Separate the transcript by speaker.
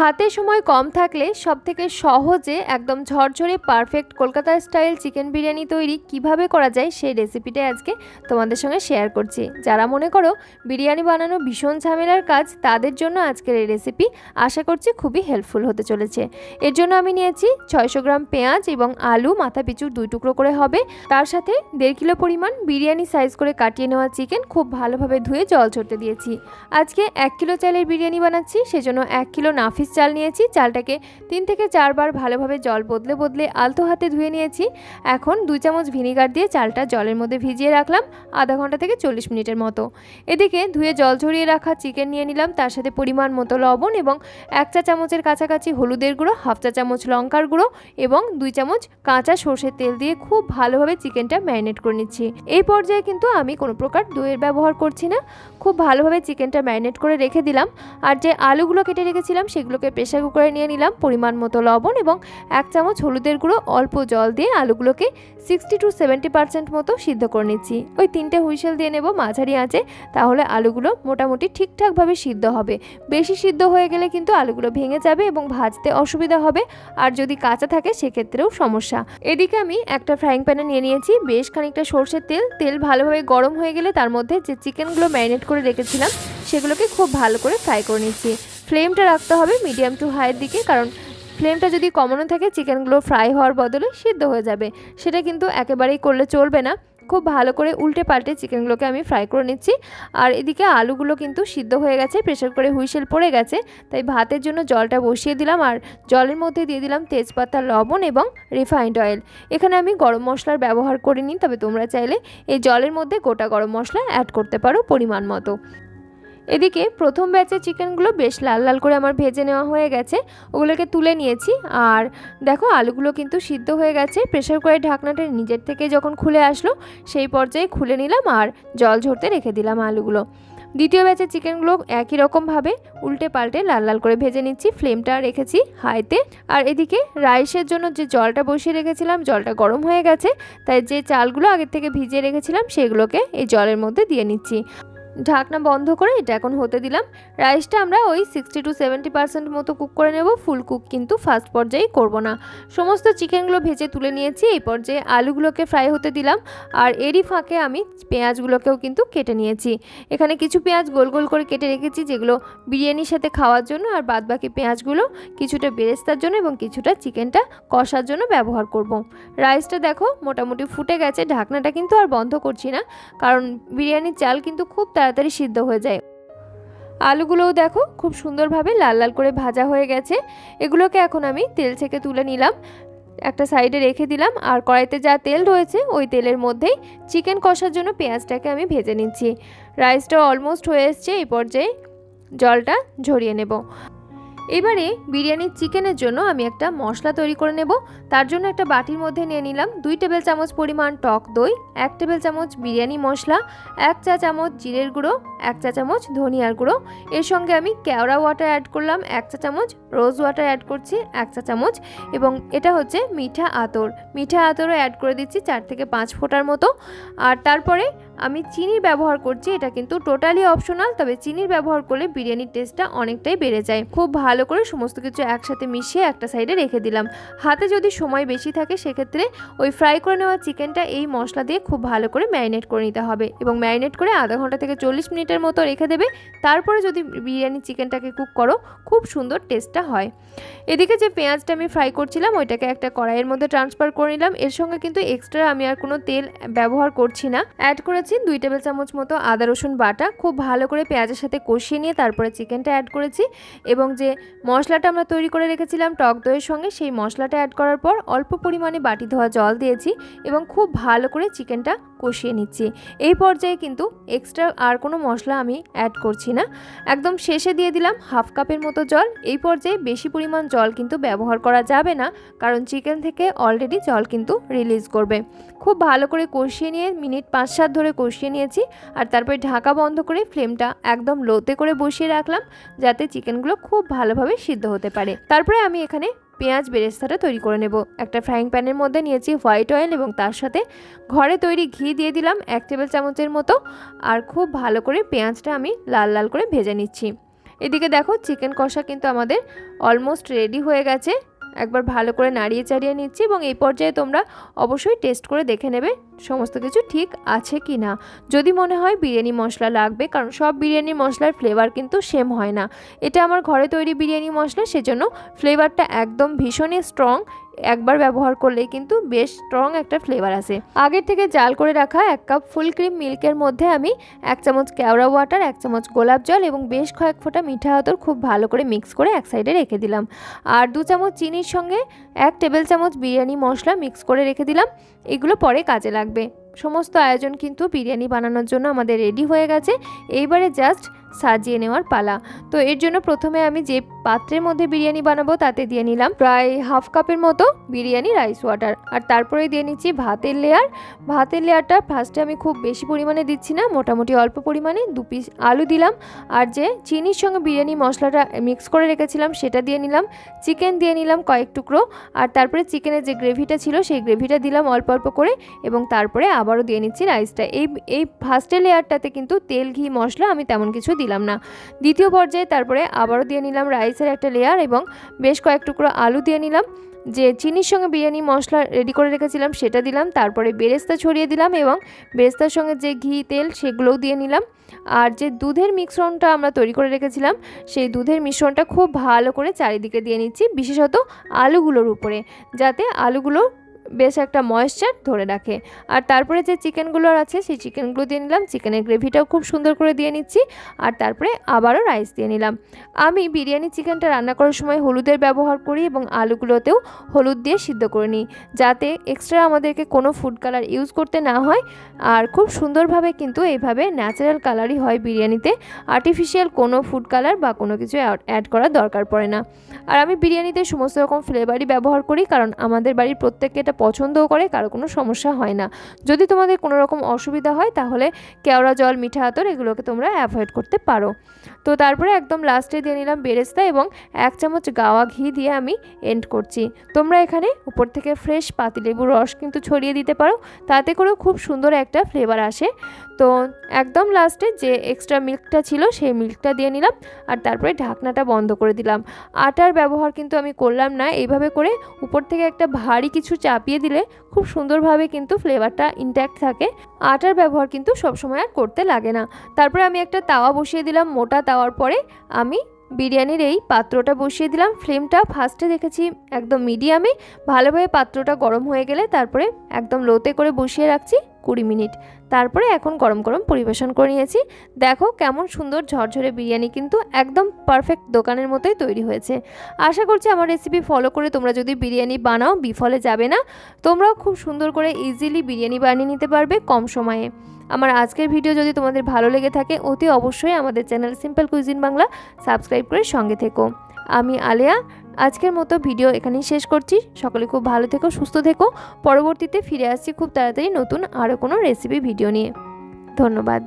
Speaker 1: হাতে সময় কম থাকলে সবথেকে সহজে একদম ঝরঝরে perfect Kolkata style chicken biryani তৈরি কীভাবে করা যায় সেই রেসিপিটাই আজকে তোমাদের সঙ্গে শেয়ার করছি। যারা মনে করো বিরিয়ানি বানানো ভীষণ ঝামেলার কাজ, তাদের জন্য আজকের এই রেসিপি আশা করছি খুবই হেল্পফুল হতে চলেছে। এর জন্য আমি নিয়েছি ছয়শো গ্রাম পেঁয়াজ এবং আলু, মাথা পিছু দুই টুকরো করে হবে। তার সাথে দেড় কিলো পরিমাণ বিরিয়ানি সাইজ করে কাটিয়ে নেওয়া চিকেন খুব ভালোভাবে ধুয়ে জল ছড়তে দিয়েছি। আজকে এক কিলো চালের বিরিয়ানি বানাচ্ছি, সেজন্য এক কিলো নাফিস চাল নিয়েছি, চালটাকে তিন থেকে চারবার ভালোভাবে জল বদলে বদলে আলতো হাতে ধুয়ে নিয়েছি। এখন দুই চামচ ভিনিগার দিয়ে চালটা জলের মধ্যে ভিজিয়ে রাখলাম, আধা ঘণ্টা থেকে চল্লিশ মিনিটের মতো। এদিকে ধুয়ে জল ঝরিয়ে রাখা চিকেন নিয়ে নিলাম, তার সাথে পরিমাণ মতো লবণ এবং এক চা চামচের কাছাকাছি হলুদের গুঁড়ো, হাফ চা চামচ লঙ্কার গুঁড়ো এবং দুই চামচ কাঁচা সর্ষের তেল দিয়ে খুব ভালোভাবে চিকেনটা ম্যারিনেট করে নিচ্ছি। এই পর্যায়ে কিন্তু আমি কোনো প্রকার দইয়ের ব্যবহার করছি না। খুব ভালোভাবে চিকেনটা ম্যারিনেট করে রেখে দিলাম। আর যে আলুগুলো কেটে রেখেছিলাম সেগুলোকে প্রেশার কুকারে নিয়ে নিলাম পরিমাণ মতো লবণ এবং এক চামচ হলুদের গুঁড়ো, অল্প জল দিয়ে আলুগুলোকে সিক্সটি টু সেভেন্টি পার্সেন্ট মতো সিদ্ধ করে নিচ্ছি। ওই তিনটে হুইসেল দিয়ে নেব মাঝারি আঁচে, তাহলে আলুগুলো মোটামুটি ঠিকঠাকভাবে সিদ্ধ হবে। বেশি সিদ্ধ হয়ে গেলে কিন্তু আলুগুলো ভেঙে যাবে এবং ভাজতে অসুবিধা হবে। আর যদি কাঁচা থাকে, সেক্ষেত্রেও সমস্যা। এদিকে আমি একটা ফ্রাইং প্যানে নিয়ে নিয়েছি, বেশ খানিকটা সর্ষের তেল। তেল ভালোভাবে গরম হয়ে গেলে তার মধ্যে যে চিকেনগুলো ম্যারিনেট করে রেখেছিলাম, সেগুলোকে খুব ভালো করে ফ্রাই করে নিচ্ছি। ফ্লেমটা রাখতে হবে মিডিয়াম টু হাইয়ের দিকে, কারণ ফ্লেমটা যদি কমানো থাকে, চিকেনগুলো ফ্রাই হওয়ার বদলে সিদ্ধ হয়ে যাবে। সেটা কিন্তু একেবারেই করলে চলবে না। খুব ভালো করে উল্টে পাল্টে চিকেনগুলোকে আমি ফ্রাই করে নিচ্ছি। আর এদিকে আলুগুলো কিন্তু সিদ্ধ হয়ে গেছে প্রেশার করে হুইসেল পড়ে গেছে, তাই ভাতের জন্য জলটা বসিয়ে দিলাম। আর জলের মধ্যে দিয়ে দিলাম তেজপাতা, লবণ এবং রিফাইন্ড অয়েল। এখানে আমি গরম মশলার ব্যবহার করিনি, তবে তোমরা চাইলে এই জলের মধ্যে গোটা গরম মশলা অ্যাড করতে পারো পরিমাণ মতো। এদিকে প্রথম ব্যাচে চিকেনগুলো বেশ লাল লাল করে আমার ভেজে নেওয়া হয়ে গেছে। ওগুলোকে তুলে নিয়েছি। আর দেখো, আলুগুলো কিন্তু সিদ্ধ হয়ে গেছে। প্রেশার করে ঢাকনাটা নিজের থেকে যখন খুলে আসলো, সেই পর্যায়ে খুলে নিলাম আর জল ঝরতে রেখে দিলাম আলুগুলো। দ্বিতীয় ব্যাচের চিকেনগুলো একই রকমভাবে উল্টে পাল্টে লাল লাল করে ভেজে নিচ্ছি ফ্লেমটা রেখেছি হাইতে। আর এদিকে রাইসের জন্য যে জলটা বসিয়ে রেখেছিলাম, জলটা গরম হয়ে গেছে। তাই যে চালগুলো আগের থেকে ভিজিয়ে রেখেছিলাম, সেগুলোকে এই জলের মধ্যে দিয়ে নিচ্ছি। ঢাকনা বন্ধ করে এটা এখন হতে দিলাম। রাইসটা আমরা ওই সিক্সটি টু সেভেন্টি পার্সেন্ট মতো কুক করে নেব। ফুল কুক কিন্তু ফার্স্ট পর্যায়ে করব না। সমস্ত চিকেনগুলো ভেজে তুলে নিয়েছি, এই পর্যায়ে আলুগুলোকে ফ্রাই হতে দিলাম। আর এরই ফাঁকে আমি পেঁয়াজগুলোকেও কিন্তু কেটে নিয়েছি। এখানে কিছু পেঁয়াজ গোল গোল করে কেটে রেখেছি, যেগুলো বিরিয়ানির সাথে খাওয়ার জন্য আর বাদবাকি পেঁয়াজগুলো কিছুটা বেরেস্তার জন্য এবং কিছুটা চিকেনটা কষার জন্য ব্যবহার করব। রাইসটা দেখো মোটামুটি ফুটে গেছে, ঢাকনাটা কিন্তু আর বন্ধ করছি না। কারণ বিরিয়ানির চাল কিন্তু খুব তাড়াতাড়ি সিদ্ধ হয়ে যায়। আলুগুলোও দেখো খুব সুন্দরভাবে লাল লাল করে ভাজা হয়ে গেছে। এগুলোকে এখন আমি তেল থেকে তুলে নিলাম। একটা সাইডে রেখে দিলাম। আর কড়াইতে যা তেল রয়েছে, ওই তেলের মধ্যেই চিকেন কষার জন্য পেঁয়াজটাকে আমি ভেজে নিচ্ছি। রাইসটা অলমোস্ট হয়ে এসছে, এই পর্যায়ে জলটা ঝরিয়ে নেব। এবারে বিরিয়ানির চিকেনের জন্য আমি একটা মশলা তৈরি করে নেব। তার জন্য একটা বাটির মধ্যে নিয়ে নিলাম দুই টেবিল চামচ পরিমাণ টক দই, এক টেবিল চামচ বিরিয়ানি মশলা, এক চা চামচ জিরের গুঁড়ো, এক চা চামচ ধনিয়ার গুঁড়ো। এর সঙ্গে আমি কেওড়া ওয়াটার অ্যাড করলাম, এক চা চামচ রোজ ওয়াটার অ্যাড করছি, এক চা চামচ। এবং এটা হচ্ছে মিঠা আতর। মিঠা আতরও অ্যাড করে দিচ্ছি চার থেকে পাঁচ ফোঁটার মতো। আর তারপরে আমি চিনির ব্যবহার করছি, এটা কিন্তু টোটালি অপশনাল তবে চিনির ব্যবহার করলে বিরিয়ানির টেস্টটা অনেকটাই বেড়ে যায়। খুব ভালো করে সমস্ত কিছু একসাথে মিশিয়ে একটা সাইডে রেখে দিলাম। হাতে যদি সময় বেশি থাকে, সেক্ষেত্রে ওই ফ্রাই করে নেওয়া চিকেনটা এই মশলা দিয়ে খুব ভালো করে ম্যারিনেট করে নিতে হবে এবং ম্যারিনেট করে আধা ঘণ্টা থেকে চল্লিশ মিনিটের মতো রেখে দেবে। তারপরে যদি বিরিয়ানি চিকেনটাকে কুক করো, খুব সুন্দর টেস্টটা হয়। এদিকে যে পেঁয়াজটা আমি ফ্রাই করছিলাম, ওইটাকে একটা কড়াইয়ের মধ্যে ট্রান্সফার করে নিলাম। এর সঙ্গে কিন্তু এক্সট্রা আমি আর কোনো তেল ব্যবহার করছি না। অ্যাড করেছি দুই টেবিল চামচ মতো আদা, রসুন বাটা। খুব ভালো করে পেঁয়াজের সাথে কষিয়ে নিয়ে তারপরে চিকেনটা অ্যাড করেছি। এবং যে মশলাটা আমরা তৈরি করে রেখেছিলাম টক দইয়ের সঙ্গে, সেই মশলাটা অ্যাড করার পর অল্প পরিমাণে বাটি ধোয়া জল দিয়েছি এবং খুব ভালো করে চিকেনটা কষিয়ে নিচ্ছি। এই পর্যায়ে কিন্তু এক্সট্রা আর কোনো মশলা আমি অ্যাড করছি না। একদম শেষে দিয়ে দিলাম হাফ কাপের মতো জল। এই পর্যায়ে বেশি পরিমাণ জল কিন্তু ব্যবহার করা যাবে না, কারণ চিকেন থেকে অলরেডি জল কিন্তু রিলিজ করবে। খুব ভালো করে কষিয়ে নিয়ে মিনিট পাঁচ সাত ধরে কষিয়ে নিয়েছি আর তারপরে ঢাকা বন্ধ করে ফ্লেমটা একদম লোতে করে বসিয়ে রাখলাম, যাতে চিকেনগুলো খুব ভালোভাবে সিদ্ধ হতে পারে। তারপরে আমি এখানে পেঁয়াজ বেরেস্তাটা তৈরি করে নেব। একটা ফ্রাইং প্যানের মধ্যে নিয়েছি হোয়াইট অয়েল এবং তার সাথে ঘরে তৈরি ঘি দিয়ে দিলাম এক টেবিল চামচের মতো। আর খুব ভালো করে পেঁয়াজটা আমি লাল লাল করে ভেজে নিচ্ছি। এদিকে দেখো চিকেন কষা কিন্তু আমাদের অলমোস্ট রেডি হয়ে গেছে। একবার ভালো করে নাড়িয়ে চাড়িয়ে নিচ্ছি এবং এই পর্যায়ে তোমরা অবশ্যই টেস্ট করে দেখে নেবে সমস্ত কিছু ঠিক আছে কি না। যদি মনে হয় বিরিয়ানি মশলা লাগবে, কারণ সব বিরিয়ানি মশলার ফ্লেভার কিন্তু সেম হয় না। এটা আমার ঘরে তৈরি বিরিয়ানি মশলা, সেজন্য ফ্লেভারটা একদম ভীষণই স্ট্রং একবার ব্যবহার করলেই কিন্তু বেশ স্ট্রং একটা ফ্লেভার আসে। আগের থেকে জাল করে রাখা এক কাপ ফুল ক্রিম মিল্কের মধ্যে আমি এক চামচ কেওড়া ওয়াটার এক চামচ গোলাপ জল এবং বেশ কয়েক ফোঁটা মিঠা আতর খুব ভালো করে মিক্স করে এক সাইডে রেখে দিলাম। আর দু চামচ চিনির সঙ্গে এক টেবিল চামচ বিরিয়ানি মশলা মিক্স করে রেখে দিলাম। এগুলো পরে কাজে লাগবে। সমস্ত আয়োজন কিন্তু বিরিয়ানি বানানোর জন্য আমাদের রেডি হয়ে গেছে। এইবারে জাস্ট সাজিয়ে নেওয়ার পালা। তো এর জন্য প্রথমে আমি যে পাত্রের মধ্যে বিরিয়ানি বানাবো তাতে দিয়ে নিলাম প্রায় হাফ কাপের মতো বিরিয়ানি রাইস ওয়াটার। আর তারপরে দিয়ে নিচ্ছি ভাতের লেয়ার ভাতের লেয়ারটা ফার্স্টে আমি খুব বেশি পরিমাণে দিচ্ছি না, মোটামুটি অল্প পরিমাণে দু পিস আলু দিলাম। আর যে চিনির সঙ্গে বিরিয়ানি মশলাটা মিক্স করে রেখেছিলাম সেটা দিয়ে নিলাম। চিকেন দিয়ে নিলাম কয়েক টুকরো। আর তারপরে চিকেনের যে গ্রেভিটা ছিল সেই গ্রেভিটা দিলাম অল্প অল্প করে এবং তারপরে আবারও দিয়ে নিচ্ছি রাইসটা এই এই ফার্স্টের লেয়ারটাতে কিন্তু তেল, ঘি, মশলা আমি তেমন কিছু দিলাম না। দ্বিতীয় পর্যায়ে তারপরে আবারও দিয়ে নিলাম রাইসের একটা লেয়ার এবং বেশ কয়েক টুকরো আলু দিয়ে নিলাম। যে চিনির সঙ্গে বিরিয়ানি মশলা রেডি করে রেখেছিলাম সেটা দিলাম। তারপরে বেরেস্তা ছড়িয়ে দিলাম এবং বেরেস্তার সঙ্গে যে ঘি, তেল সেগুলোও দিয়ে নিলাম। আর যে দুধের মিশ্রণটা আমরা তৈরি করে রেখেছিলাম, সেই দুধের মিশ্রণটা খুব ভালো করে চারিদিকে দিয়ে নিচ্ছি, বিশেষত আলুগুলোর উপরে, যাতে আলুগুলো বেশ একটা ময়েশ্চার ধরে রাখে। আর তারপরে যে চিকেনগুলো আছে, সেই চিকেনগুলো দিয়ে নিলাম। চিকেনের গ্রেভিটাও খুব সুন্দর করে দিয়ে নিচ্ছি। আর তারপরে আবারও রাইস দিয়ে নিলাম। আমি বিরিয়ানি চিকেনটা রান্না করার সময় হলুদের ব্যবহার করি এবং আলুগুলোতেও হলুদ দিয়ে সিদ্ধ করে নিই। যাতে এক্সট্রা আমাদেরকে কোনো ফুড কালার ইউজ করতে না হয়। আর খুব সুন্দরভাবে কিন্তু এইভাবে ন্যাচারাল কালারই হয় বিরিয়ানিতে। আর্টিফিশিয়াল কোনো ফুড কালার বা কোনো কিছু অ্যাড করার দরকার পড়ে না। আর আমি বিরিয়ানিতে সমস্ত রকম ফ্লেভারই ব্যবহার করি কারণ আমাদের বাড়ির প্রত্যেককে এটা পছন্দও করে, কারও কোনো সমস্যা হয় না। যদি তোমাদের কোনো রকম অসুবিধা হয়, তাহলে কেওড়া জল, মিঠা আতর এগুলোকে তোমরা অ্যাভয়েড করতে পারো। তো তারপরে একদম লাস্টে দিয়ে নিলাম বেরেস্তা এবং এক চামচ গাওয়া ঘি দিয়ে আমি এন্ড করছি। তোমরা এখানে উপর থেকে ফ্রেশ পাতিলেবুর রস কিন্তু ছড়িয়ে দিতে পারো, তাতে করেও খুব সুন্দর একটা ফ্লেভার আসে। তো একদম লাস্টে যে এক্সট্রা মিল্কটা ছিল সেই মিল্কটা দিয়ে নিলাম আর তারপরে ঢাকনাটা বন্ধ করে দিলাম। আটার ব্যবহার কিন্তু আমি করলাম না, এইভাবে করে উপর থেকে একটা ভারী কিছু চাপিয়ে দিলে খুব সুন্দরভাবে কিন্তু ফ্লেভারটা ইনট্যাক্ট থাকে। আটার ব্যবহার কিন্তু সবসময় আর করতে লাগে না। তারপরে আমি একটা তাওয়া বসিয়ে দিলাম, মোটা তাওয়ার পরে আমি বিরিয়ানির এই পাত্রটা বসিয়ে দিলাম। ফ্লেমটা ফার্স্টে দেখেছি একদম মিডিয়ামে ভালোভাবে পাত্রটা গরম হয়ে গেলে তারপরে একদম লোতে করে বসিয়ে রাখছি কুড়ি মিনিট। তারপরে এখন গরম গরম পরিবেশন করে নিয়েছি। দেখো কেমন সুন্দর ঝরঝরে বিরিয়ানি কিন্তু একদম পারফেক্ট দোকানের মতোই তৈরি হয়েছে। আশা করছি আমার রেসিপি ফলো করে তোমরা যদি বিরিয়ানি বানাও, বিফলে যাবে না। তোমরাও খুব সুন্দর করে ইজিলি বিরিয়ানি বানিয়ে নিতে পারবে কম সময়ে। আমার আজকের ভিডিও যদি তোমাদের ভালো লেগে থাকে, অতি অবশ্যই আমাদের channel simple cuisine Bangla subscribe করে সঙ্গে থেকো। আমি আলেয়া, আজকের মতো ভিডিও এখানেই শেষ করছি। সকলে খুব ভালো থেকো, সুস্থ থেকো। পরবর্তীতে ফিরে আসছি খুব তাড়াতাড়ি নতুন আরও কোনো রেসিপি ভিডিও নিয়ে। ধন্যবাদ।